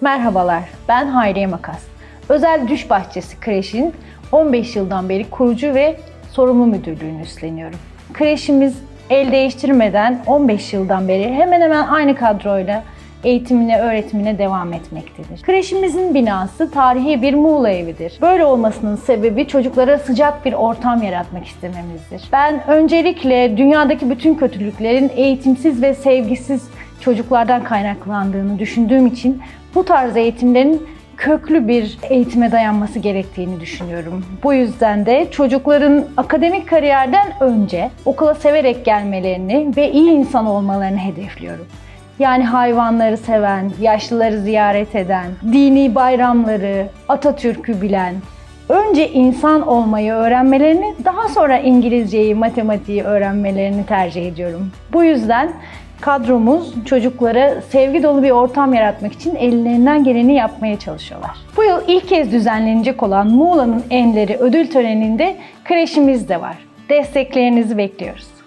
Merhabalar, ben Hayriye Makas. Özel Düş Bahçesi Kreşi'nin 15 yıldan beri kurucu ve sorumlu müdürlüğünü üstleniyorum. Kreşimiz el değiştirmeden 15 yıldan beri hemen hemen aynı kadroyla eğitimine, öğretimine devam etmektedir. Kreşimizin binası tarihi bir Muğla evidir. Böyle olmasının sebebi çocuklara sıcak bir ortam yaratmak istememizdir. Ben öncelikle dünyadaki bütün kötülüklerin eğitimsiz ve sevgisiz çocuklardan kaynaklandığını düşündüğüm için bu tarz eğitimlerin köklü bir eğitime dayanması gerektiğini düşünüyorum. Bu yüzden de çocukların akademik kariyerden önce okula severek gelmelerini ve iyi insan olmalarını hedefliyorum. Yani hayvanları seven, yaşlıları ziyaret eden, dini bayramları, Atatürk'ü bilen, önce insan olmayı öğrenmelerini, daha sonra İngilizceyi, matematiği öğrenmelerini tercih ediyorum. Bu yüzden kadromuz çocuklara sevgi dolu bir ortam yaratmak için ellerinden geleni yapmaya çalışıyorlar. Bu yıl ilk kez düzenlenecek olan Muğla'nın Enleri ödül töreninde kreşimiz de var. Desteklerinizi bekliyoruz.